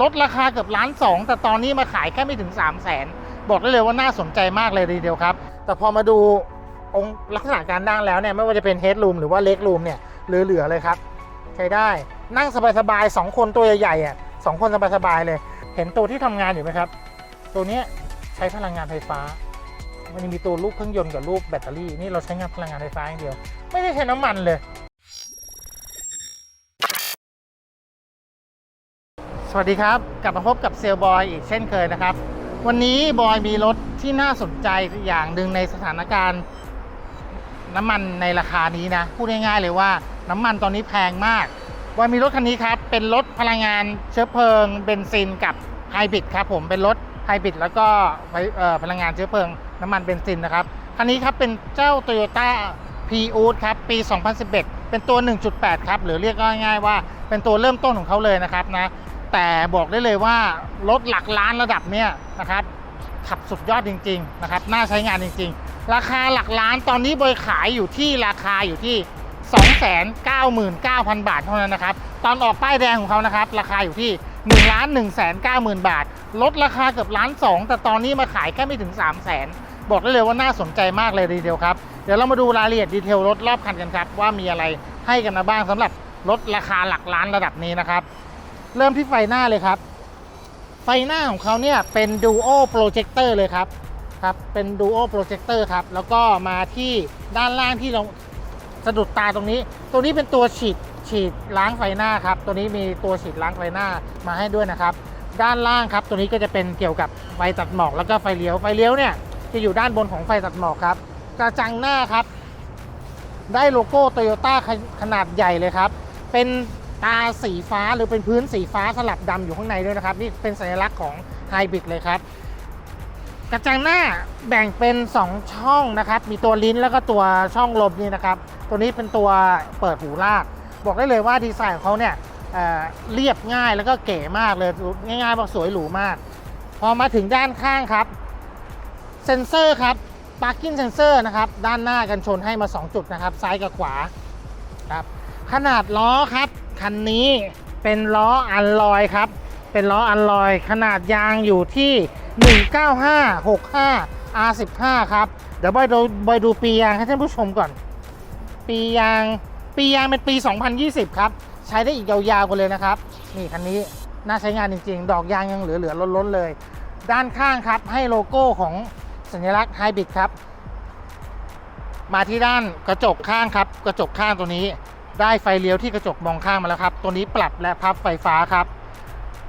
ลดราคาเกือบล้านสองแต่ตอนนี้มาขายแค่ไม่ถึง 3 0 0แสนบอกได้เลยว่าน่าสนใจมากเลยทีเดียวครับ แต่พอมาดูองค์ลักษณะการนั่งแล้วเนี่ยไม่ว่าจะเป็นเฮด o ูมหรือว่าเล็ก o ูมเนี่ยเหลือๆเลยครับ ใช้ได้นั่งสบายๆสองคนตัวใหญ่ๆอะสองคนสบายๆเลย เห็นตัวที่ทำงานอยู่ไหมครับ ตัวนี้ใช้พลังงานไฟฟ้า มันยังมีตัวรูปเครื่องยนต์กับรูปแบตเตอรี่นี่เราใช้งานพลังงานไฟฟ้าอย่างเดียว ไม่ได้ใช้น้ำมันเลย วัสดีครับ กลับมาพบกับเซลบอยอีกเช่นเคยนะครับ วันนี้บอยมีรถที่น่าสนใจอย่างหนึ่งในสถานการณ์ น้ำมันในราคานี้นะ พูดง่ายๆเลยว่าน้ำมันตอนนี้แพงมากบอยมีรถคันนี้ครับ เป็นรถพลังงานเชื้อเพลิงเบนซินกับไฮบริดครับผมเป็นรถไฮบริดแล้วก็พลังงานเชื้อเพลิงน้ำมันเบนซินนะครับคันนี้ครับเป็นเจ้า Toyota p r i u s ครับปี 2011 เป็นตัว 1.8 ครับหรือเรียกง่ายๆว่าเป็นตัวเริ่มต้นของเขาเลยนะครับนะ แต่บอกได้เลยว่ารถหลักล้านระดับเนี้ยนะครับขับสุดยอดจริง ๆ นะครับ น่าใช้งานจริง ๆ ราคาหลักล้านตอนนี้บอยขายอยู่ที่ราคาอยู่ที่ 299,000 บาทเท่านั้นนะครับ ตอนออกป้ายแดงของเขานะครับ ราคาอยู่ที่1ล้าน1 9 0 0 0 0 บาท ลดราคาเกือบล้านสองแต่ตอนนี้มาขายแค่ไม่ถึง 3 0 0 0 0 0 บอกได้เลยว่าน่าสนใจมากเลยทีเดียวครับ เดี๋ยวเรามาดูรายละเอียดดีเทลรถรอบคันกันครับ ว่ามีอะไรให้กันบ้างสำหรับรถราคาหลักล้านระดับนี้นะครับ เริ่มที่ไฟหน้าเลยครับ ไฟหน้าของเขาเนี่ยเป็น Duo Projector เลยครับครับเป็น Duo Projector ครับแล้วก็มาที่ด้านล่างที่เราสะดุดตาตรงนี้ ตัวนี้เป็นตัวฉีดฉีดล้างไฟหน้าครับ ตัวนี้มีตัวฉีดล้างไฟหน้ามาให้ด้วยนะครับ ด้านล่างครับ ตัวนี้ก็จะเป็นเกี่ยวกับไฟตัดหมอกแล้วก็ไฟเลี้ยว ไฟเลี้ยวเนี่ยจะอยู่ด้านบนของไฟตัดหมอกครับ กระจังหน้าครับ ได้โลโก้โตโยต้าขนาดใหญ่เลยครับ เป็น ตาสีฟ้าหรือเป็นพื้นสีฟ้าสลับดำอยู่ข้างในด้วยนะครับ นี่เป็นสัญลักษณ์ของไฮบริดเลยครับ กระจังหน้าแบ่งเป็น 2 ช่องนะครับ มีตัวลิ้นแล้วก็ตัวช่องลมนี่นะครับ ตัวนี้เป็นตัวเปิดหูลาก บอกได้เลยว่าดีไซน์ของเขาเนี่ยเเรียบง่ายแล้วก็เก๋มากเลยง่ายๆบอกสวยหรูมาก พอมาถึงด้านข้างครับเซนเซอร์ครับ parking sensor นะครับด้านหน้ากันชนให้มา 2 จุดนะครับ ซ้ายกับขวาครับขนาดล้อครับ คันนี้เป็นล้ออัลลอยครับ เป็นล้ออัลลอยขนาดยางอยู่ที่ 19565 R15 ครับ เดี๋ยวบอยดูบอยดูปียางให้ท่านผู้ชมก่อน ปียางปียางเป็นปี 2020 ครับ ใช้ได้อีกยาวๆกันเลยนะครับ นี่คันนี้น่าใช้งานจริง ๆ ดอกยางยังเหลือๆล้นๆเลย ด้านข้างครับให้โลโก้ของสัญลักษณ์ไฮบริดครับ มาที่ด้านกระจกข้างครับ กระจกข้างตัวนี้ ได้ไฟเลี้ยวที่กระจกมองข้างมาแล้วครับ ตัวนี้ปรับและพับไฟฟ้าครับ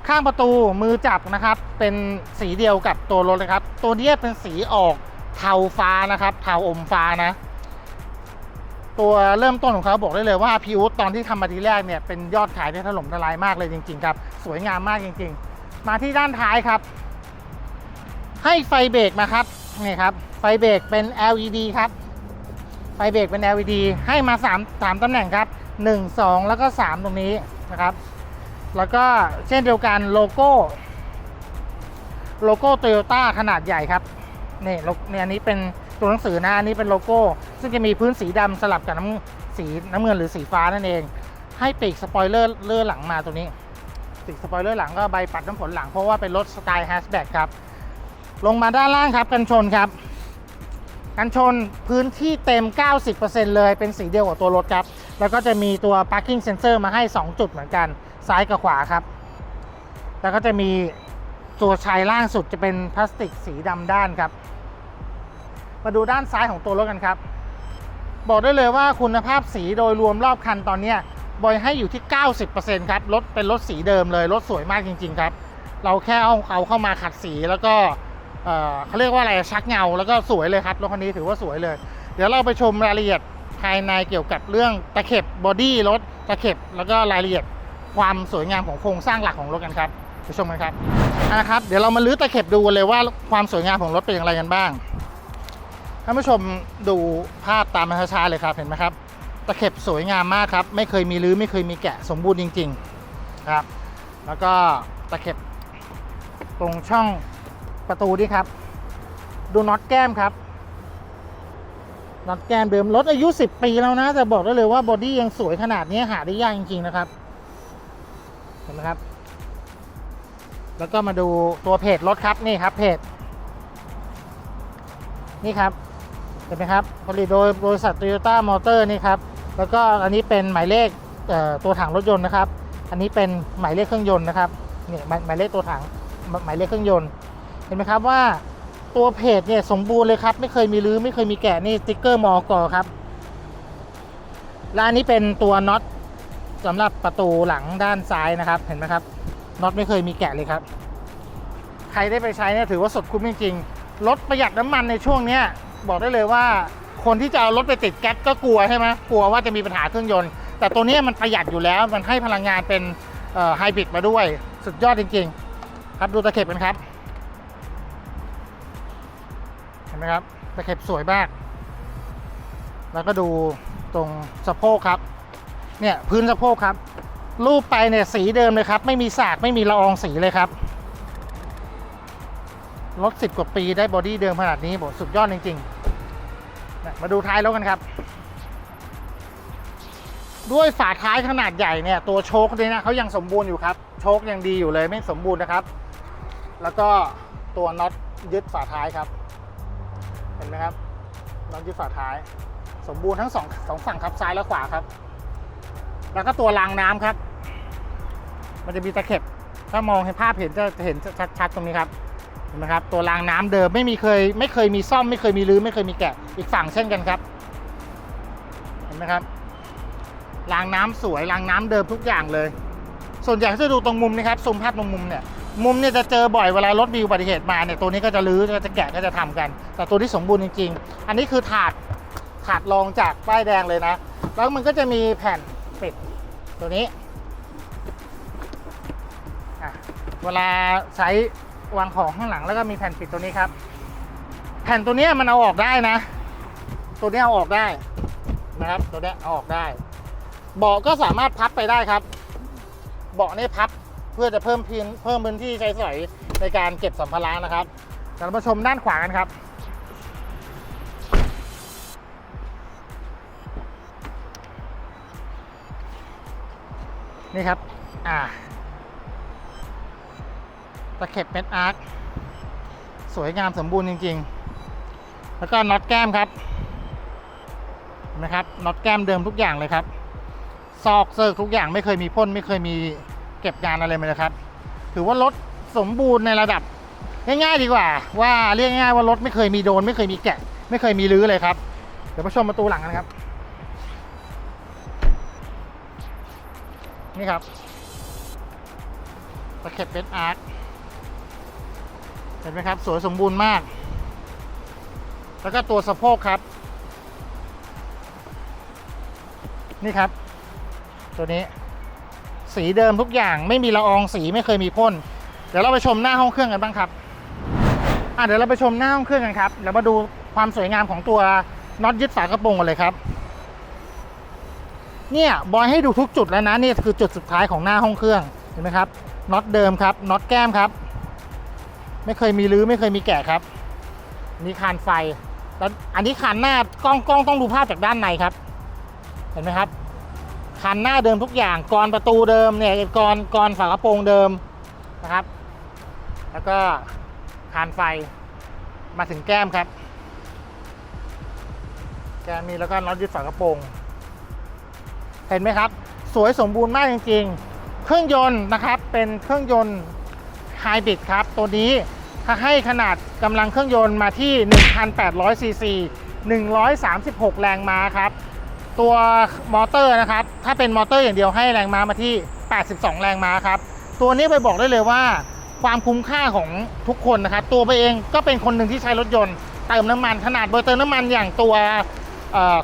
ข้างประตูมือจับนะครับ เป็นสีเดียวกับตัวรถเลยครับ ตัวนี้เป็นสีออกเทาฟ้านะครับ เทาอมฟ้านะ ตัวเริ่มต้นของเขาบอกได้เลยว่าพิวตอนที่ทำมาทีแรกเนี่ยเป็นยอดขายที่ถล่มทลายมากเลยจริง ๆ ครับ สวยงามมากจริง ๆ มาที่ด้านท้ายครับ ให้ไฟเบรกมาครับนี่ครับ ไฟเบรกเป็น LED ครับ ไฟเบรกเป็น LED ให้มา3 3ตำแหน่งครับ 1 2 แล้วก็ 3 ตรงนี้นะครับ แล้วก็เช่นเดียวกันโลโก้ โลโก้โตโยต้าขนาดใหญ่ครับนี่โลเนี่ยอันนี้เป็นตัวหนังสือนะอันนี้เป็นโลโก้ ซึ่งจะมีพื้นสีดำสลับกับน้ำสีน้ำเงินหรือสีฟ้านั่นเอง ให้ปีกสปอยเลอร์เลื่อหลังมาตัวนี้ปีกสปอยเลอร์หลังก็ใบปัดน้ำฝนหลังเพราะว่าเป็นรถสไตล์แฮชแบ็กครับ ลงมาด้านล่างครับกันชนครับ กันชนพื้นที่เต็ม 90%เลยเป็นสีเดียวกับตัวรถครับ แล้วก็จะมีตัว parking sensor มาให้ 2 จุดเหมือนกันซ้ายกับขวาครับ แล้วก็จะมีตัวชายล่างสุดจะเป็นพลาสติกสีดำด้านครับ มาดูด้านซ้ายของตัวรถกันครับ บอกได้เลยว่าคุณภาพสีโดยรวมรอบคันตอนนี้บอยให้อยู่ที่ 90%ครับรถเป็นรถสีเดิมเลยรถสวยมากจริง ๆ ครับ เราแค่เอาเอาเข้ามาขัดสีแล้วก็ เขาเรียกว่าอะไรชักเงาแล้วก็สวยเลยครับรถคันนี้ถือว่าสวยเลย เดี๋ยวเราไปชมรายละเอียดภายในเกี่ยวกับเรื่องตะเข็บบอดี้รถตะเข็บแล้วก็รายละเอียดความสวยงามของโครงสร้างหลักของรถกันครับไปชมกันครับเอาละครับ เดี๋ยวเรามาลื้อตะเข็บดูกันเลยว่าความสวยงามของรถเป็นอย่างไรกันบ้างท่านผู้ชมดูภาพตามมาช้าๆเลยครับเห็นไหมครับตะเข็บสวยงามมากครับ ไม่เคยมีรื้อไม่เคยมีแกะสมบูรณ์จริง ๆ ครับ แล้วก็ตะเข็บตรงช่อง ประตูนี่ครับ ดูน็อตแก้มครับน็อตแก้มเดิมรถอายุ 10 ปีแล้วนะแต่บอกได้เลยว่าบอดี้ยังสวยขนาดนี้หาได้ยากจริง ๆ นะครับ เห็นไหมครับ แล้วก็มาดูตัวเพจรถครับนี่ครับเพจนี่ครับเห็นไหมครับผลิตโดยบริษัท Toyota Motor นี่ครับแล้วก็อันนี้เป็นหมายเลขเตัวถังรถยนต์นะครับ อันนี้เป็นหมายเลขเครื่องยนต์นะครับนี่หมายหมายเลขตัวถังหมายเลขเครื่องยนต์ เห็นไหมครับว่าตัวเพจเนี่ยสมบูรณ์เลยครับ ไม่เคยมีรื้อไม่เคยมีแกะนี่สติ๊กเกอร์มอกอครับและอันนี้เป็นตัวน็อตสำหรับประตูหลังด้านซ้ายนะครับ เห็นไหมครับน็อตไม่เคยมีแกะเลยครับ ใครได้ไปใช้เนี่ยถือว่าสดคุ้มจริงๆรถประหยัดน้ำมันในช่วงเนี้ยบอกได้เลยว่าคนที่จะเอารถไปติดแก๊สก็กลัวใช่ไหมกลัวว่าจะมีปัญหาเครื่องยนต์ แต่ตัวนี้มันประหยัดอยู่แล้วมันให้พลังงานเป็นไฮบริดมาด้วย สุดยอดจริง ๆ ครับดูตะเข็บกันครับ ห็นไหมครับตะเข็บสวยมาก แล้วก็ดูตรงสะโพกครับ เนี่ยพื้นสะโพกครับ รูปไปเนี่ยสีเดิมเลยครับ ไม่มีสากไม่มีละอองสีเลยครับรถสิบกว่าปีได้บอดี้เดิมขนาดนี้บอกสุดยอดจริงๆ มาดูท้ายรถกันครับ ด้วยฝาท้ายขนาดใหญ่เนี่ยตัวโชคเนี่ยนะเขายังสมบูรณ์อยู่ครับ โชคยังดีอยู่เลยไม่สมบูรณ์นะครับ แล้วก็ตัวน็อตยึดฝาท้ายครับ เห็นไหมครับน็อตยึดฝาท้าย สมบูรณ์ทั้งสองสองฝั่งครับซ้ายและขวาครับ แล้วก็ตัวรางน้ำครับ มันจะมีตะเข็บ ถ้ามองเห็นภาพเห็นจะเห็นชัดๆตรงนี้ครับเห็นไหมครับ ตัวรางน้ำเดิมไม่มีเคย ไม่เคยมีซ่อม ไม่เคยมีรื้อไม่เคยมีแกะอีกฝั่งเช่นกันครับ เห็นไหมครับรางน้ำสวยรางน้ำเดิมทุกอย่างเลย ส่วนใหญ่จะดูตรงมุมนะครับซูมภาพตรงมุมเนี่ย มุมเนี่ยจะเจอบ่อยเวลารถมีอุบัติเหตุมาเนี่ยตัวนี้ก็จะรื้อก็จะแกะก็จะทำกัน แต่ตัวที่สมบูรณ์จริง ๆ อันนี้คือถาดถาดรองจากป้ายแดงเลยนะ แล้วมันก็จะมีแผ่นปิดตัวนี้เวลาใช้วางของข้างหลังแล้วก็มีแผ่นปิดตัวนี้ครับ แผ่นตัวนี้มันเอาออกได้นะ ตัวนี้เอาออกได้นะครับ ตัวนี้เอาออกได้ เบาะก็สามารถพับไปได้ครับ เบาะนี่พับ พื่อจะเพิ่มพื้นเพิ่มพื้นที่ใช้สอยในการเก็บสัมภาระนะครับเดี๋ยวเรามาชมด้านขวากันครับ นี่ครับอ่าตะเข็บเม็ดอาร์คสวยงามสมบูรณ์จริง ๆ แล้วก็น็อตแก้มครับนไหมครับน็อตแก้มเดิมทุกอย่างเลยครับ ซอกเซิร์กทุกอย่างไม่เคยมีพ่นไม่เคยมี เก็บงานอะไรมาเลยครับ ถือว่ารถสมบูรณ์ในระดับ ง่ายๆดีกว่า ว่าเรียกง่ายว่ารถไม่เคยมีโดน ไม่เคยมีแกะ ไม่เคยมีรื้อเลยครับ เดี๋ยวมาชมประตูหลังกันครับ นี่ครับตะเข็บเป็นอาร์ตเห็นไหมครับ สวยสมบูรณ์มาก แล้วก็ตัวสะโพกครับ นี่ครับ ตัวนี้ สีเดิมทุกอย่าง ไม่มีละอองสีไม่เคยมีพ่นเดี๋ยวเราไปชมหน้าห้องเครื่องกันบ้างครับอะเดี๋ยวเราไปชมหน้าห้องเครื่องกันครับแล้วมาดูความสวยงามของตัวน็อตยึดฝากระโปรงกันเลยครับ เนี่ยบอยให้ดูทุกจุดแล้วนะนี่คือจุดสุดท้ายของหน้าห้องเครื่องเห็นไหมครับน็อตเดิมครับน็อตแก้มครับ ไม่เคยมีรื้อไม่เคยมีแกะครับนี่คานไฟแล้วอันนี้คานหน้ากล้องกล้องต้องดูภาพจากด้านในครับ เห็นไหมครับ คันหน้าเดิมทุกอย่างกรอนประตูเดิมเนี่ยกรอนกรอนฝากระโปรงเดิมนะครับ แล้วก็คานไฟมาถึงแก้มครับ แก้มนี้แล้วก็น็อตยึดฝากระโปรงเห็นไหมครับ สวยสมบูรณ์มากจริงๆ เครื่องยนต์นะครับเป็นเครื่องยนต์ไฮบริดครับ ตัวนี้ถ้าให้ขนาดกำลังเครื่องยนต์มาที่ 1,800ซีซี136 แรงม้าครับ ตัวมอเตอร์นะครับ ถ้าเป็นมอเตอร์อย่างเดียวให้แรงม้ามาที่ 82 แรงม้าครับ ตัวนี้ไปบอกได้เลยว่า ความคุ้มค่าของทุกคนนะครับ ตัวไปเองก็เป็นคนหนึ่งที่ใช้รถยนต์เติมน้ำมันขนาดเบอร์เติมน้ำมันอย่างตัว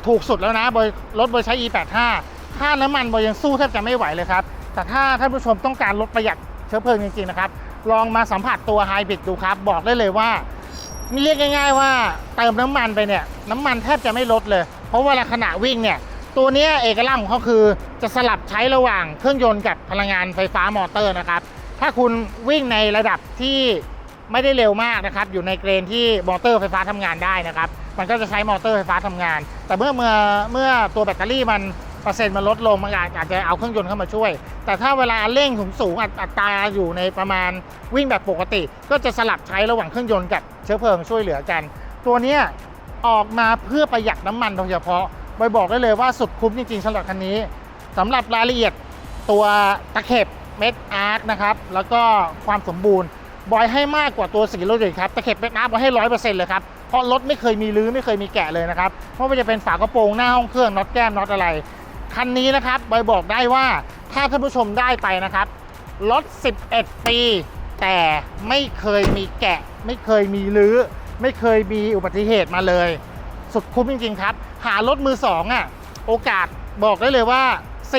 ถูกสุดแล้วนะบอยรถบอยใช้ E85 ค่าน้ำมันบอยยังสู้แทบจะไม่ไหวเลยครับ แต่ถ้าท่านผู้ชมต้องการลดประหยัดเชื้อเพลิงจริงๆนะครับ ลองมาสัมผัสตัวไฮบริดดูครับ บอกได้เลยว่านี่เรียกง่าย ๆ ว่าเติมน้ำมันไปเนี่ย น้ำมันแทบจะไม่ลดเลย ราะเวลาขณะวิ่งเนี่ยตัวนี้เอกลักษณ์ของเขาคือจะสลับใช้ระหว่างเครื่องยนต์กับพลังงานไฟฟ้ามอเตอร์นะครับ ถ้าคุณวิ่งในระดับที่ไม่ได้เร็วมากนะครับ อยู่ในเกรนที่มอเตอร์ไฟฟ้าทำงานได้นะครับ มันก็จะใช้มอเตอร์ไฟฟ้าทำงาน แต่เมื่อเมื่อเมื่อตัวแบตเตอรี่มันเปอร์เซ็นต์มันลดลงมันอาจจะเอาเครื่องยนต์เข้ามาช่วย แต่ถ้าเวลาเร่งสูงสูงอัตราอยู่ในประมาณวิ่งแบบปกติ ก็จะสลับใช้ระหว่างเครื่องยนต์กับเชื้อเพลิงช่วยเหลือกัน ตัวนี้ ออกมาเพื่อประหยัดน้ำมันโดยเฉพาะบอยบอกได้เลยว่าสุดคุ้มจริงๆสำหรับคันนี้สำหรับรายละเอียดตัวตะเข็บเม็ดอาร์คนะครับแล้วก็ความสมบูรณ์บอยให้มากกว่าตัวสีรถเลยครับตะเข็บเม็ดอาร์คบอยให้ร้อยเปอร์เซ็นต์เลยครับเพราะรถไม่เคยมีรื้อไม่เคยมีแกะเลยนะครับเพราะว่าจะเป็นฝากระโปรงหน้าห้องเครื่องน็อตแก้มน็อตอะไรคันนี้นะครับบอยบอกได้ว่าถ้าท่านผู้ชมได้ไปนะครับรถ 11 ปี แต่ไม่เคยมีแกะ ไม่เคยมีรื้อ ไม่เคยมีอุบัติเหตุมาเลย สุดคุ้มจริง ๆ ครับ หารถมือสองอะโอกาสบอกได้เลยว่า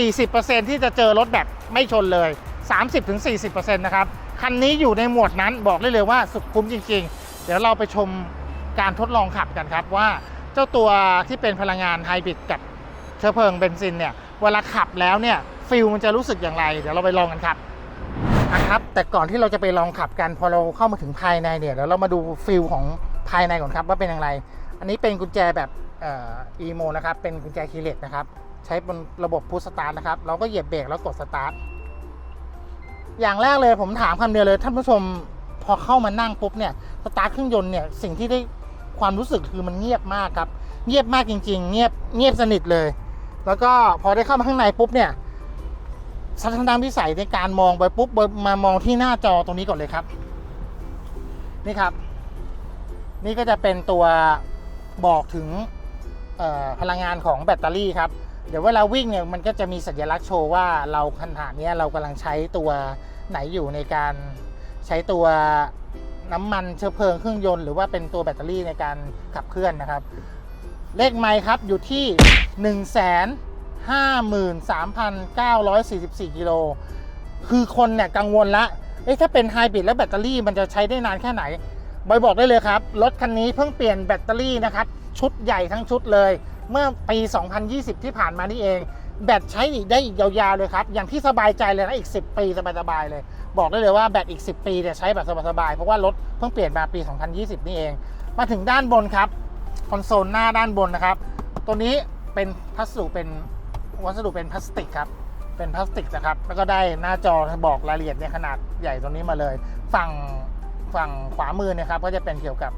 40%ที่จะเจอรถแบบไม่ชนเลย 30-40%นะครับคันนี้อยู่ในหมวดนั้นบอกได้เลยว่าสุดคุ้มจริง ๆ เดี๋ยวเราไปชมการทดลองขับกันครับว่าเจ้าตัวที่เป็นพลังงานไฮบริดกับเชื้อเพลิงเบนซินเนี่ยเวลาขับแล้วเนี่ยฟิลมันจะรู้สึกอย่างไร เดี๋ยวเราไปลองกันครับ นะครับ แต่ก่อนที่เราจะไปลองขับกันพอเราเข้ามาถึงภายในเนี่ยเดี๋ยวเรามาดูฟิลของภายในก่อนครับว่าเป็นอย่างไร อันนี้เป็นกุญแจแบบอีโมนะครับ เป็นกุญแจคีย์เลสนะครับ ใช้บนระบบพุชสตาร์ทนะครับ เราก็เหยียบเบรกแล้วกดสตาร์ท อย่างแรกเลยผมถามคำเดียวเลยท่านผู้ชมพอเข้ามานั่งปุ๊บเนี่ยสตาร์ทเครื่องยนต์เนี่ยสิ่งที่ได้ความรู้สึกคือมันเงียบมากครับ เงียบมากจริง ๆ เงียบเงียบสนิทเลย แล้วก็พอได้เข้ามาข้างในปุ๊บเนี่ย ทัศนวิสัยในการมองไปปุ๊บมามองที่หน้าจอตรงนี้ก่อนเลยครับ นี่ครับ นี่ก็จะเป็นตัวบอกถึงพลังงานของแบตเตอรี่ครับ เดี๋ยวเวลาวิ่งเนี่ยมันก็จะมีสัญลักษณ์โชว์ว่าเราขนาดนี้เรากำลังใช้ตัวไหนอยู่ในการใช้ตัวน้ำมันเชื้อเพลิงเครื่องยนต์ หรือว่าเป็นตัวแบตเตอรี่ในการขับเคลื่อนนะครับ เลขไมค์ครับอยู่ที่1 5 3 9 4 4กิโลคือคนเนี่ยกังวลละเอ๊ะถ้าเป็นไฮบริดแล้วแบตเตอรี่มันจะใช้ได้นานแค่ไหนบอยบอกได้เลยครับ รถคันนี้เพิ่งเปลี่ยนแบตเตอรี่นะครับ ชุดใหญ่ทั้งชุดเลย เมื่อปี 2020 ที่ผ่านมานี่เอง แบตใช้อีกได้อีกยาวๆเลยครับ อย่างที่สบายใจเลยนะอีก 10 ปีสบายๆเลย บอกได้เลยว่าแบตอีก 10 ปีเนี่ยใช้แบบสบายๆเพราะว่ารถเพิ่งเปลี่ยนมาปี 2020 นี่เอง มาถึงด้านบนครับคอนโซลหน้าด้านบนนะครับ ตัวนี้เป็นพัสดุเป็น วัสดุเป็นพลาสติกครับ เป็นพลาสติกนะครับ แล้วก็ได้หน้าจอบอกรายละเอียดในขนาดใหญ่ตรงนี้มาเลย ฝั่งฝั่งขวามือนะครับ ก็จะเป็นเกี่ยวกับ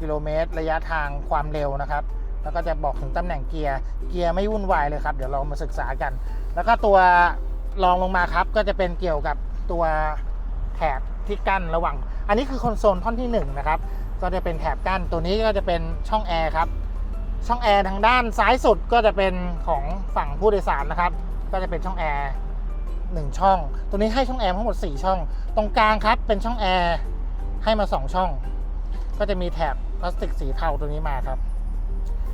กิโลเมตร ระยะทางความเร็วนะครับแล้วก็จะบอกถึงตำแหน่งเกียร์ เกียร์ไม่วุ่นวายเลยครับ เดี๋ยวเรามาศึกษากัน แล้วก็ตัวรองลงมาครับ ก็จะเป็นเกี่ยวกับตัวแถบที่กั้นระหว่าง อันนี้คือคอนโซลท่อนที่หนึ่งนะครับ ก็จะเป็นแถบกั้น ตัวนี้ก็จะเป็นช่องแอร์ครับ ช่องแอร์ทางด้านซ้ายสุดก็จะเป็นของฝั่งผู้โดยสารนะครับ ก็จะเป็นช่องแอร์หนึ่งช่อง ตัวนี้ให้ช่องแอร์ทั้งหมด 4 ช่อง ตรงกลางครับเป็นช่องแอร์ให้มา 2 ช่อง ก็จะมีแถบพลาสติกสีเทาตัวนี้มาครับ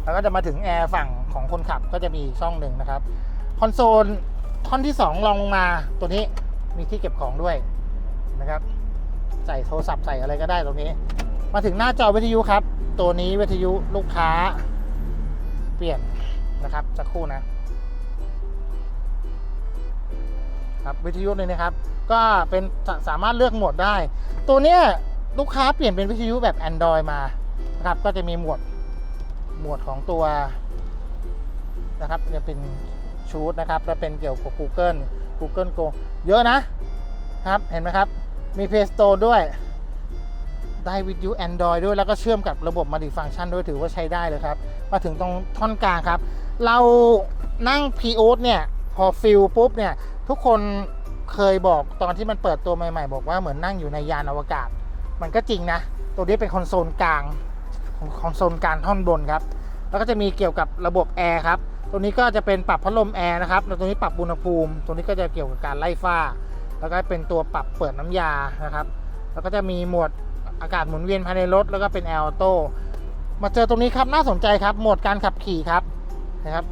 แล้วก็จะมาถึงแอร์ฝั่งของคนขับก็จะมีช่องหนึ่งนะครับ คอนโซลท่อนที่ 2 ลองลงมาตัวนี้มีที่เก็บของด้วยนะครับ ใส่โทรศัพท์ใส่อะไรก็ได้ตรงนี้ มาถึงหน้าจอวิทยุครับ ตัวนี้วิทยุลูกค้า เปลี่ยนนะครับสักครู่นะ ครับวิทยุเลยนะครับ ก็เป็นสสามารถเลือกโหมดได้ ตัวเนี้ยลูกค้าเปลี่ยนเป็นวิทยุแบบ Android มานะครับ ก็จะมีหมวดหมวดของตัวนะครับจะเป็นชูดนะครับแล้วเป็นเกี่ยวกับ Google Google Go เยอะนะครับ เห็นไหมครับ มี Play Store ด้วย ได้วิทยุ Android ด้วยแล้วก็เชื่อมกับระบบมัลติฟังก์ชันด้วยถือว่าใช้ได้เลยครับ มาถึงตรงท่อนกลางครับ เรานั่ง p ีโอเนี่ยพอฟิลปุ๊บเนี่ยทุกคนเคยบอกตอนที่มันเปิดตัวใหม่ๆ บอกว่าเหมือนนั่งอยู่ในยานอวกาศ มันก็จริงนะ ตัวนี้เป็นคอนโซลกลางคอนโซลกลางท่อนบนครับ แล้วก็จะมีเกี่ยวกับระบบแอร์ครับ ตัวนี้ก็จะเป็นปรับพัดลมแอร์นะครับแล้วตัวนี้ปรับอุณหภูมิ ตัวนี้ก็จะเกี่ยวกับการไล่ฝ้า แล้วก็เป็นตัวปรับเปิดน้ำยานะครับ แล้วก็จะมีหมวด อากาศหมุนเวียนภายในรถแล้วก็เป็นแอร์ออโต้มาเจอตรงนี้ครับน่าสนใจครับโหมดการขับขี่ครับนะครับ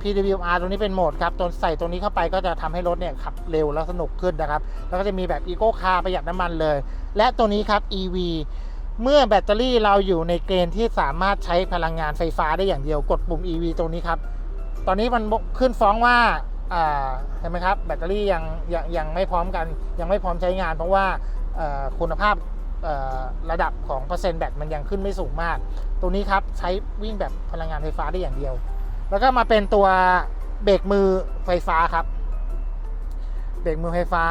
PWR ตรงนี้เป็นโหมดครับตัวใส่ตรงนี้เข้าไปก็จะทำให้รถเนี่ยขับเร็วแล้วสนุกขึ้นนะครับ แล้วก็จะมีแบบ Eco Car ประหยัดน้ำมันเลย และตัวนี้ครับ EV เมื่อแบตเตอรี่เราอยู่ในเกณฑ์ที่สามารถใช้พลังงานไฟฟ้าได้อย่างเดียวกดปุ่ม EV ตรงนี้ครับ ตอนนี้มันขึ้นฟ้องว่าเห็นไหมครับแบตเตอรี่ยังยังยังไม่พร้อมกันยังไม่พร้อมใช้งาน เพราะว่าคุณภาพ ระดับของเปอร์เซ็นต์แบตมันยังขึ้นไม่สูงมาก ตัวนี้ครับใช้วิ่งแบบพลังงานไฟฟ้าได้อย่างเดียว แล้วก็มาเป็นตัวเบรกมือไฟฟ้าครับ เบรกมือไฟฟ้า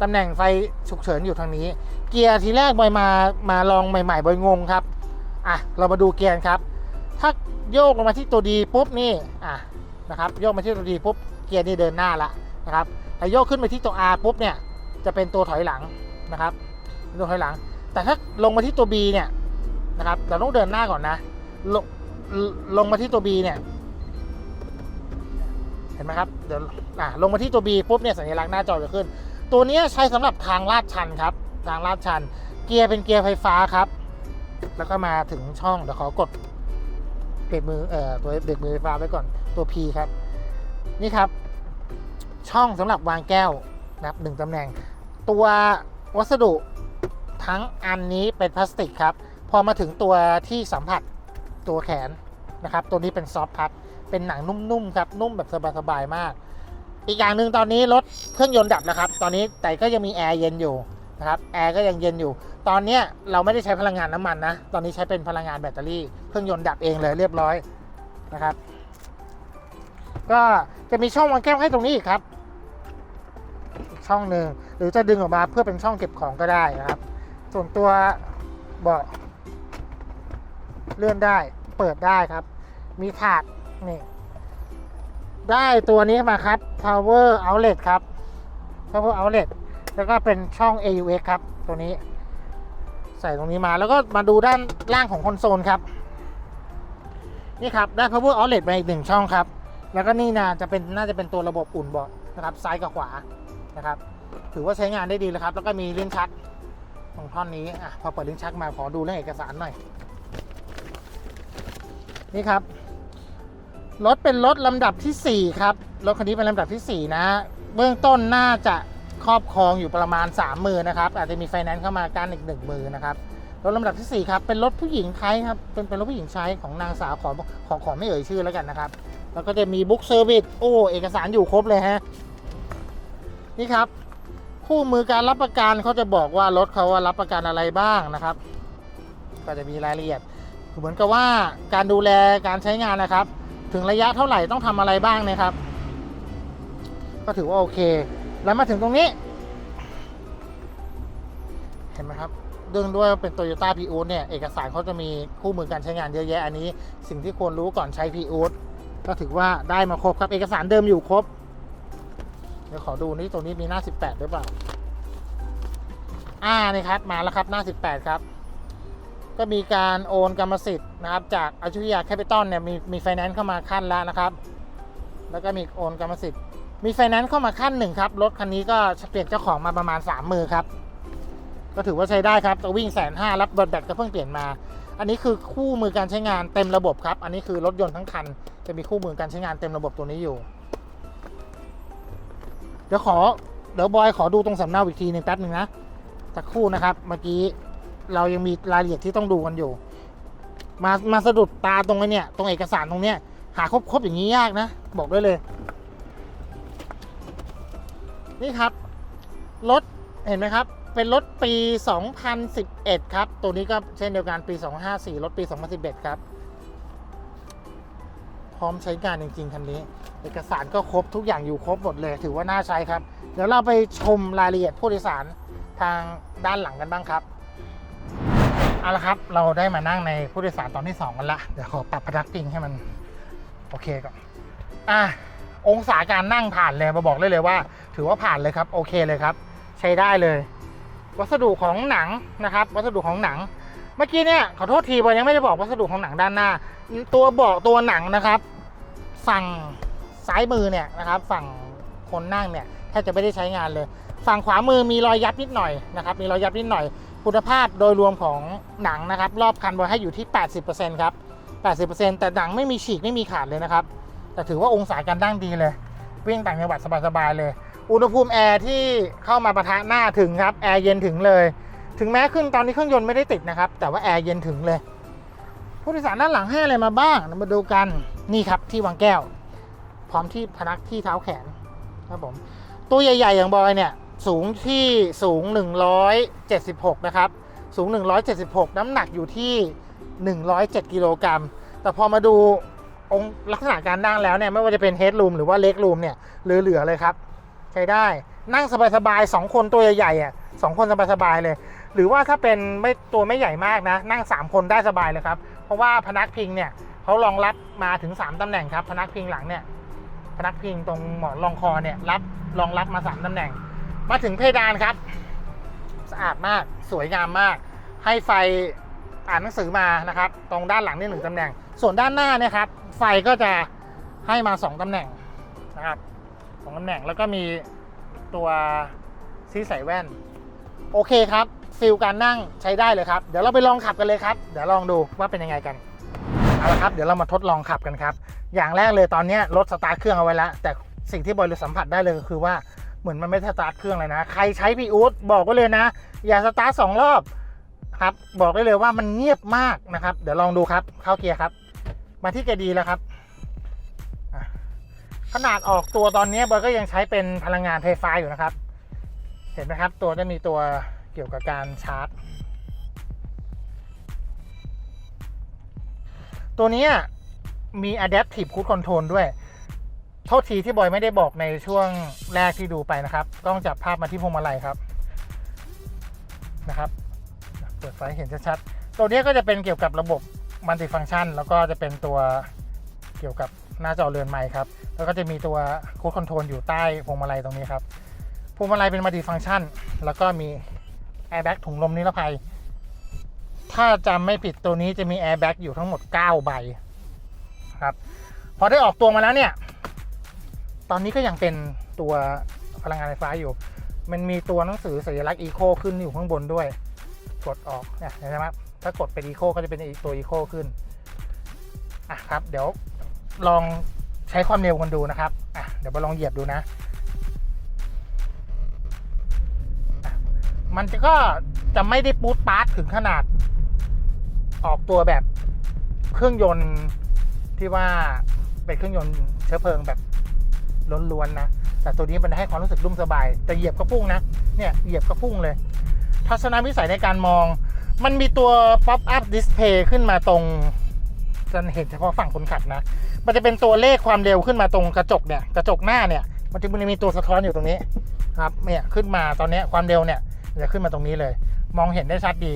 ตำแหน่งไฟฉุกเฉินอยู่ทางนี้ เกียร์ทีแรกบอยมามาลองใหม่ๆบอยงงครับอะเรามาดูเกียร์ครับ ถ้าโยกลงมาที่ตัวดีปุ๊บนี่อะนะครับโยกมาที่ตัวดีปุ๊บเกียร์นี่เดินหน้าละนะครับถ้าโยกขึ้นไปที่ตัว R ปุ๊บเนี่ยจะเป็นตัวถอยหลังนะครับตัวถอยหลัง แต่ถ้าลงมาที่ตัว B เนี่ยนะครับเราต้องเดินหน้าก่อนนะ ลงลงมาที่ตัว B เนี่ย เห็นไหมครับ เดี๋ยวอะลงมาที่ตัว B ปุ๊บเนี่ยสัญลักษณ์หน้าจอจะขึ้น ตัวนี้ใช้สำหรับทางลาดชันครับ ทางลาดชัน เกียร์เป็นเกียร์ไฟฟ้าครับ แล้วก็มาถึงช่องเดี๋ยวขอกดเบรกมือเอ่อตัวเบรกมือไฟฟ้าไว้ก่อนตัว P ครับ นี่ครับ ช่องสำหรับวางแก้วนะครับหนึ่งตำแหน่ง ตัววัสดุ ทั้งอันนี้เป็นพลาสติกครับ พอมาถึงตัวที่สัมผัสตัวแขนนะครับ ตัวนี้เป็นซอฟต์พัดเป็นหนังนุ่มๆครับ นุ่มแบบสบายๆมาก อีกอย่างหนึ่งตอนนี้รถเครื่องยนต์ดับนะครับ ตอนนี้แต่ก็ยังมีแอร์เย็นอยู่นะครับแอร์ก็ยังเย็นอยู่ ตอนนี้เราไม่ได้ใช้พลังงานน้ำมันนะ ตอนนี้ใช้เป็นพลังงานแบตเตอรี่ เครื่องยนต์ดับเองเลยเรียบร้อยนะครับ ก็จะมีช่องวางแก้วให้ตรงนี้อีกครับ ช่องหนึ่งหรือจะดึงออกมาเพื่อเป็นช่องเก็บของก็ได้นะครับ ส่วนตัวเบาะเลื่อนได้เปิดได้ครับ มีถาดนี่ได้ตัวนี้มาครับ power outlet ครับ power outlet แล้วก็เป็นช่อง AUX ครับ ตัวนี้ ใส่ตรงนี้มาแล้วก็มาดูด้านล่างของคอนโซลครับ นี่ครับ ได้ power outlet มาอีกหนึ่งช่องครับ แล้วก็นี่นะจะเป็นน่าจะเป็นตัวระบบอุ่นเบาะนะครับซ้ายกับขวานะครับ ถือว่าใช้งานได้ดีเลยครับ แล้วก็มีลิ้นชัก ตรงท่อนนี้อะพอเปิดลิ้นชักมาขอดูเรื่องเอกสารหน่อย นี่ครับ รถเป็นรถลำดับที่ 4 ครับ รถคันนี้เป็นลำดับที่ 4 นะ เบื้องต้นน่าจะครอบครองอยู่ประมาณ 3 มือนะครับ อาจจะมีไฟแนนซ์เข้ามาการอีกหนึ่งมือนะครับรถลำดับที่ 4 ครับ เป็นรถผู้หญิงใช้ครับ เป็นเป็นรถผู้หญิงใช้ของนางสาวขอขอขอไม่เอ่ยชื่อแล้วกันนะครับ แล้วก็จะมีบุ๊กเซอร์วิสโอ้เอกสารอยู่ครบเลยฮะ นี่ครับ คู่มือการรับประกันเขาจะบอกว่ารถเขาว่ารับประกันอะไรบ้างนะครับ ก็จะมีรายละเอียด เหมือนกับว่าการดูแลการใช้งานนะครับ ถึงระยะเท่าไหร่ต้องทำอะไรบ้างเนะครับ ก็ถือว่าโอเค แล้วมาถึงตรงนี้ เห็นไหมครับเรื่องด้วยเป็น Toyota p ีอูเนี่ย เอกสารเขาจะมีคู่มือการใช้งานเยอะแยะอันนี้ สิ่งที่ควรรู้ก่อนใช้ p ีอูก็ถือว่าได้มาครบครับ เอกสารเดิมอยู่ครบ เดี๋ยวขอดูนี่ตรงนี้มีหน้า 18 หรือเปล่า อ่านี่ครับ มาแล้วครับหน้า 18 ครับ ก็มีการโอนกรรมสิทธิ์นะครับ จากอาชุยาแคปิตอลเนี่ยมีมีไฟแนนซ์เข้ามาขั้นแล้วนะครับ แล้วก็มีโอนกรรมสิทธิ์ มีไฟแนนซ์เข้ามาขั้นหนึ่งครับ รถคันนี้ก็เปลี่ยนเจ้าของมาประมาณ 3 มือครับ ก็ถือว่าใช้ได้ครับตัววิ่งแสนห้ารับบิร์ดแบตก็เพิ่งเปลี่ยนมา อันนี้คือคู่มือการใช้งานเต็มระบบครับ อันนี้คือรถยนต์ทั้งคัน จะมีคู่มือการใช้งานเต็มระบบตัวนี้อยู่ เดี๋ยวขอเดี๋ยวบอยขอดูตรงสำเนาอีกทีหนึ่งแป๊บหนึ่งนะสักครู่นะครับ เมื่อกี้เรายังมีรายละเอียดที่ต้องดูกันอยู่ มามาสะดุดตาตรงไอ้เนี่ยตรงเอกสารตรงเนี้ยหาครบครบอย่างนี้ยากนะ บอกได้เลย นี่ครับ รถเห็นไหมครับ เป็นรถปี 2011 ครับ ตัวนี้ก็เช่นเดียวกันปี 254 รถปี 2011 ครับ พร้อมใช้งานจริง ๆ คันนี้ เอกสารก็ครบทุกอย่างอยู่ครบหมดเลย ถือว่าน่าใช้ครับ เดี๋ยวเราไปชมรายละเอียดผู้โดยสารทางด้านหลังกันบ้างครับเอาละครับ เราได้มานั่งในผู้โดยสารตอนที่ 2 กันละ เดี๋ยวขอปรับพนักพิงให้มัน โอเคก่อน อะ องศาการนั่งผ่านเลยมาบอกเลยเลยว่า ถือว่าผ่านเลยครับ โอเคเลยครับ ใช้ได้เลย วัสดุของหนังนะครับ วัสดุของหนัง เมื่อกี้เนี่ยขอโทษทีบอยยังไม่ได้บอกวัสดุของหนังด้านหน้า ตัวเบาะตัวหนังนะครับ ฝั่งซ้ายมือเนี่ยนะครับ ฝั่งคนนั่งเนี่ยแทบจะไม่ได้ใช้งานเลย ฝั่งขวามือมีรอยยับนิดหน่อยนะครับ มีรอยยับนิดหน่อย คุณภาพโดยรวมของหนังนะครับ รอบคันบอยให้อยู่ที่ 80%ครับ 80%แต่หนังไม่มีฉีกไม่มีขาดเลยนะครับ แต่ถือว่าองศาการนั่งดีเลยวิ่งต่างจังหวัดสบายๆเลย อุณหภูมิแอร์ที่เข้ามาปะทะหน้าถึงครับ แอร์เย็นถึงเลย ถึงแม้ขึ้นตอนนี้เครื่องยนต์ไม่ได้ติดนะครับ แต่ว่าแอร์เย็นถึงเลย ผู้โดยสารด้านหลังให้อะไรมาบ้างมาดูกันนี่ครับที่วางแก้ว พร้อมที่พนักที่เท้าแขนครับผมตัวใหญ่ๆ อย่างบอยเนี่ยสูงที่สูง 176 นะครับ สูง 176 น้ำหนักอยู่ที่ 107 กิโลกรัม แต่พอมาดูองค์ลักษณะการนั่งแล้วเนี่ยไม่ว่าจะเป็นเฮด o ูมหรือว่าเล็ก o ูมเนี่ยเหลือๆเลยครับ ใช้ได้นั่งสบายๆสองคนตัวใหญ่ๆอะสองคนสบายๆเลย หรือว่าถ้าเป็นไม่ตัวไม่ใหญ่มากนะ นั่ง 3 คนได้สบายเลยครับ เพราะว่าพนักพิงเนี่ยเขารองรับมาถึง 3 ตำแหน่งครับ พนักพิงหลังเนี่ยพนักพิงตรงหมอนรองคอเนี่ยรับรองรับมา 3 ตำแหน่ง มาถึงเพดานครับ สะอาดมากสวยงามมาก ให้ไฟอ่านหนังสือมานะครับ ตรงด้านหลังนี่หนึ่งตำแหน่ง ส่วนด้านหน้าเนี่ยครับไฟก็จะให้มา 2 ตำแหน่งนะครับสองตำแหน่งแล้วก็มีตัวซีใส่แว่น โอเคครับ ฟิลการนั่งใช้ได้เลยครับ เดี๋ยวเราไปลองขับกันเลยครับ เดี๋ยวลองดูว่าเป็นยังไงกัน เอาละครับ เดี๋ยวเรามาทดลองขับกันครับ อย่างแรกเลยตอนนี้รถสตาร์ทเครื่องเอาไว้แล้ว แต่สิ่งที่บอยรู้สัมผัสได้เลยก็คือว่าเหมือนมันไม่สตาร์ทเครื่องเลยนะ ใครใช้พีอูดบอกไว้เลยนะ อย่าสตาร์ทสองรอบครับ บอกได้เลยว่ามันเงียบมากนะครับ เดี๋ยวลองดูครับ เข้าเกียร์ครับ มาที่เกียร์ดีแล้วครับขนาดออกตัวตอนนี้บอยก็ยังใช้เป็นพลังงานไฟฟ้าอยู่นะครับ เห็นไหมครับ ตัวจะมีตัว กี่ยวกับการชาร์จ ตัวนี้มี Adaptive Cruise Control ด้วยโทษทีที่บอยไม่ได้บอกในช่วงแรกที่ดูไปนะครับกล้องจับภาพมาที่พวงมาลัยครับนะครับเปิดไฟเห็นชัดๆ ตัวนี้ก็จะเป็นเกี่ยวกับระบบมัลติฟัง c t ชัน แล้วก็จะเป็นตัวเกี่ยวกับหน้าจอเรือนไมค์ครับ แล้วก็จะมีตัว Cruise Control อยู่ใต้พวงมาลัยตรงนี้ครับ พวงมาลัยเป็นมัลติฟัง c t ชัน แล้วก็มี แอร์แบ็กถุงลมนิรภัย ถ้าจำไม่ผิดตัวนี้จะมีแอร์แบ็กอยู่ทั้งหมด 9 ใบครับ พอได้ออกตัวมาแล้วเนี่ย ตอนนี้ก็ยังเป็นตัวพลังงานไฟฟ้าอยู่ มันมีตัวหนังสือสัญลักษณ์อีโคขึ้นอยู่ข้างบนด้วย กดออกเนี่ยเห็นไหมครับถ้ากดเป็นอีโคก็จะเป็นตัวอีโคขึ้นอะครับ เดี๋ยวลองใช้ความเร็วกันดูนะครับอะเดี๋ยวมาลองเหยียบดูนะ มันจะก็จะไม่ได้ปูดปาร์ตถึงขนาด ออกตัวแบบเครื่องยนต์ที่ว่าเป็นเครื่องยนต์เชื้อเพลิงแบบล้วนๆนะแต่ตัวนี้มันให้ความรู้สึกรุ่มสบาย แต่เหยียบก็พุ่งนะเนี่ยเหยียบก็พุ่งเลย ทัศนวิสัยในการมอง มันมีตัว pop up display ขึ้นมาตรงจะเห็นเฉพาะฝั่งคนขับนะ มันจะเป็นตัวเลขความเร็วขึ้นมาตรงกระจกเนี่ย กระจกหน้าเนี่ย มันจะมีตัวสะท้อนอยู่ตรงนี้ครับ เนี่ย ขึ้นมาตอนนี้ความเร็วเนี่ย จะขึ้นมาตรงนี้เลย มองเห็นได้ชัดดี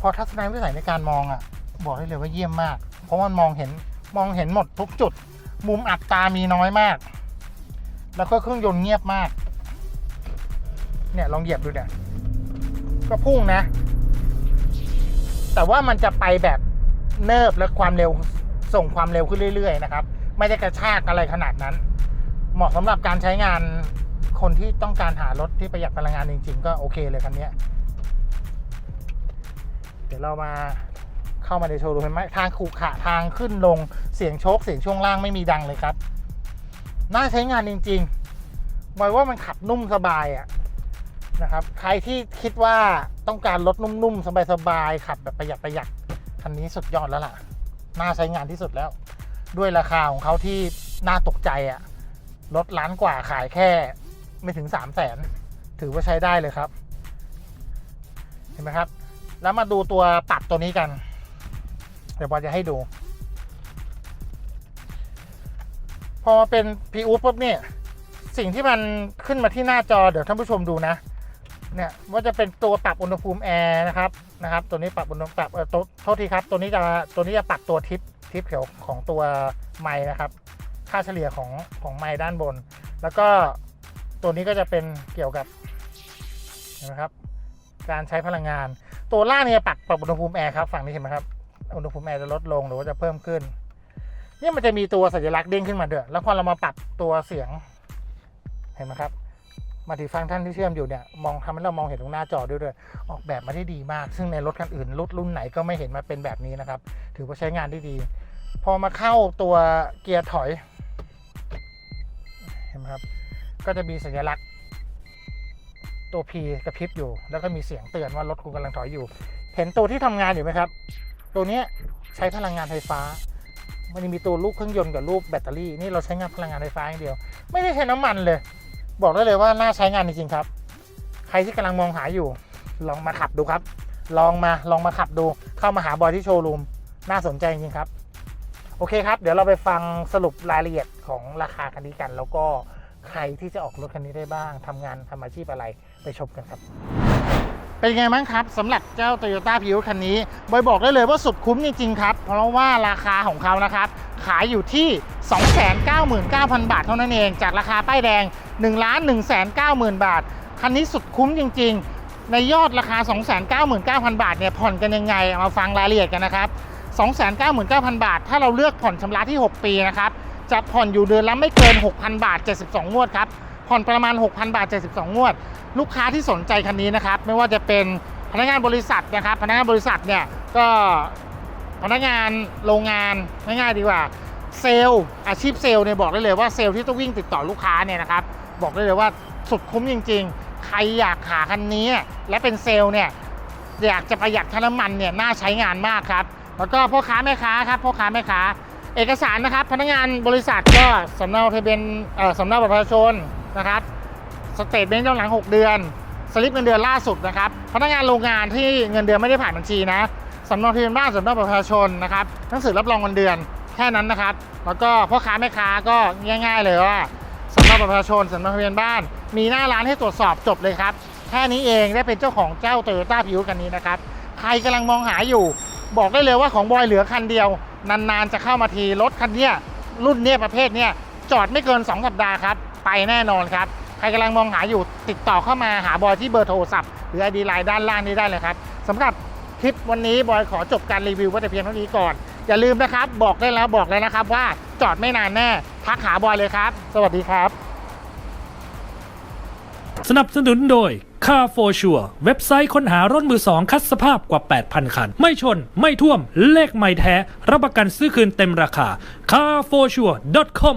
พอทัศนวิสัยในการมองอะ บอกได้เลยว่าเยี่ยมมาก เพราะมันมองเห็นมองเห็นหมดทุกจุด มุมอับตามีน้อยมาก แล้วก็เครื่องยนต์เงียบมาก เนี่ยลองเหยียบดูเนี่ยก็พุ่งนะ แต่ว่ามันจะไปแบบเนิบและความเร็วส่งความเร็วขึ้นเรื่อย ๆ นะครับ ไม่ได้กระชากอะไรขนาดนั้น เหมาะสำหรับการใช้งาน คนที่ต้องการหารถที่ประหยัดพลังงานจริง ๆ ก็โอเคเลยคันนี้เดี๋ยวเรามาเข้ามาในโชว์รูมเห็นไหมทางขรุขระทางขึ้นลงเสียงโชคเสียงช่วงล่างไม่มีดังเลยครับ น่าใช้งานจริงๆบอยว่ามันขับนุ่มสบายอะนะครับ ใครที่คิดว่าต้องการรถนุ่มๆ สบายๆขับแบบประหยัดประหยัดคันนี้สุดยอดแล้วล่ะ น่าใช้งานที่สุดแล้ว ด้วยราคาของเขาที่น่าตกใจอะรถล้านกว่าขายแค่ ไม่ถึงสามแสนถือว่าใช้ได้เลยครับ เห็นไหมครับ แล้วมาดูตัวปรับตัวนี้กัน เดี๋ยวบอลจะให้ดู พอเป็นพีอูปุ๊บเนี่ยสิ่งที่มันขึ้นมาที่หน้าจอเดี๋ยวท่านผู้ชมดูนะ เนี่ยว่าจะเป็นตัวปรับอุณหภูมิแอร์นะครับนะครับ ตัวนี้ปรับอุณหภูมิปรับเออโทษทีครับ ตัวนี้จะตัวนี้จะปรับตัวทิปทิปเขียวของตัวไม้นะครับ ค่าเฉลี่ยของของไม้ด้านบน แล้วก็ ตัวนี้ก็จะเป็นเกี่ยวกับเห็นไหมครับ การใช้พลังงาน ตัวล่างเนี่ยปรับปรับอุณหภูมิแอร์ครับฝั่งนี้เห็นไหมครับอุณหภูมิแอร์จะลดลงหรือว่าจะเพิ่มขึ้นนี่มันจะมีตัวสัญลักษณ์เด้งขึ้นมาด้วยแล้วพอเรามาปรับตัวเสียงเห็นไหมครับมาถึงฟังก์ชันที่เชื่อมอยู่เนี่ยมองทำให้เรามองเห็นตรงหน้าจอด้วยด้วย ออกแบบมาได้ดีมาก ซึ่งในรถคันอื่นรุ่นรุ่นไหนก็ไม่เห็นมาเป็นแบบนี้นะครับ ถือว่าใช้งานได้ดี พอมาเข้าตัวเกียร์ถอย เห็นไหมครับ ก็จะมีสัญลักษณ์ตัว P กระพริบอยู่ แล้วก็มีเสียงเตือนว่ารถคุณกำลังถอยอยู่ เห็นตัวที่ทำงานอยู่ไหมครับ ตัวนี้ใช้พลังงานไฟฟ้า มันมีตัวลูกเครื่องยนต์กับลูกแบตเตอรี่ นี่เราใช้งานพลังงานไฟฟ้าอย่างเดียว ไม่ได้ใช้น้ำมันเลย บอกได้เลยว่าน่าใช้งานจริงๆครับ ใครที่กำลังมองหาอยู่ ลองมาขับดูครับ ลองมาลองมาขับดู เข้ามาหาบอยที่โชว์รูม น่าสนใจจริงครับ โอเคครับ เดี๋ยวเราไปฟังสรุปรายละเอียดของราคาคันนี้กัน แล้วก็ ใครที่จะออกรถคันนี้ได้บ้างทำงานทำอาชีพอะไรไปชมกันครับ เป็นไงบ้างครับสำหรับเจ้า Toyota p r i u s คันนี้บอยบอกได้เลยว่าสุดคุ้มจริงๆครับ เพราะว่าราคาของเขานะครับ ขายอยู่ที่ 299,000 บาทเท่านั้นเอง จากราคาป้ายแดง 1 1 9 0 0 0 0บาท คันนี้สุดคุ้มจริง ๆ ในยอดราคา 299,000 บาทเนี่ยผ่อนกันยังไงเอามาฟังรายละเอียดกันนะครับ 299,000 บาท ถ้าเราเลือกผ่อนชำระที่ 6 ปีนะครับ จะผ่อนอยู่เดือนละไม่เกิน 6,000 บาท 72 งวดครับ ผ่อนประมาณ 6,000 บาท 72 งวด ลูกค้าที่สนใจคันนี้นะครับ ไม่ว่าจะเป็นพนักงานบริษัทนะครับ พนักงานบริษัทเนี่ยก็พนักงานโรงงานง่ายๆดีกว่า เซลล์อาชีพเซลล์เนี่ยบอกได้เลยว่าเซลล์ที่ต้องวิ่งติดต่อลูกค้าเนี่ยนะครับบอกได้เลยว่าสุดคุ้มจริง ๆ ใครอยากหาคันนี้ และเป็นเซลล์เนี่ยอยากจะประหยัดค่าน้ำมันเนี่ยน่าใช้งานมากครับ แล้วก็พ่อค้าแม่ค้าครับพ่อค้าแม่ค้า เอกสารนะครับพนักงานบริษัทก็สำเนาทะเบียนสำเนาบัตรประชาชนนะครับสเตทเมนต์ย้อนหลัง 6 เดือน สลิปเงินเดือนล่าสุดนะครับพนักงานโรงงานที่เงินเดือนไม่ได้ผ่านบัญชีนะสำเนาทะเบียนบ้านสำเนาบัตรประชาชนนะครับหนังสือรับรองเงินเดือนแค่นั้นนะครับ แล้วก็พ่อค้าแม่ค้าก็ง่าย ๆ เลยว่าสำเนาบัตรประชาชนสำเนาทะเบียนบ้าน มีหน้าร้านให้ตรวจสอบจบเลยครับแค่นี้เองได้เป็นเจ้าของเจ้า Toyota p r i u s กันนี้นะครับใครกำลังมองหาอยู่ บอกได้เลยว่าของบอยเหลือคันเดียว นานๆจะเข้ามาทีรถคันเนี้ยรุ่นเนี้ยประเภทเนี้ยจอดไม่เกิน 2 สัปดาห์ครับไปแน่นอนครับใครกำลังมองหาอยู่ติดต่อเข้ามาหาบอยที่เบอร์โทรศัพท์หรือไอดีไลน์ด้านล่างนี้ได้เลยครับสำหรับคลิปวันนี้บอยขอจบการรีวิวไว้แต่เพียงเท่านี้ก่อน อย่าลืมนะครับบอกได้แล้วบอกเลยนะครับว่าจอดไม่นานแน่ทักหาบอยเลยครับ สวัสดีครับ สนับสนุนโดย Car for Sure เว็บไซต์ค้นหารถมือสองคัดสภาพกว่า 8,000 คัน ไม่ชน ไม่ท่วม เลขไม่แท้ รับประกันซื้อคืนเต็มราคา carforsure.com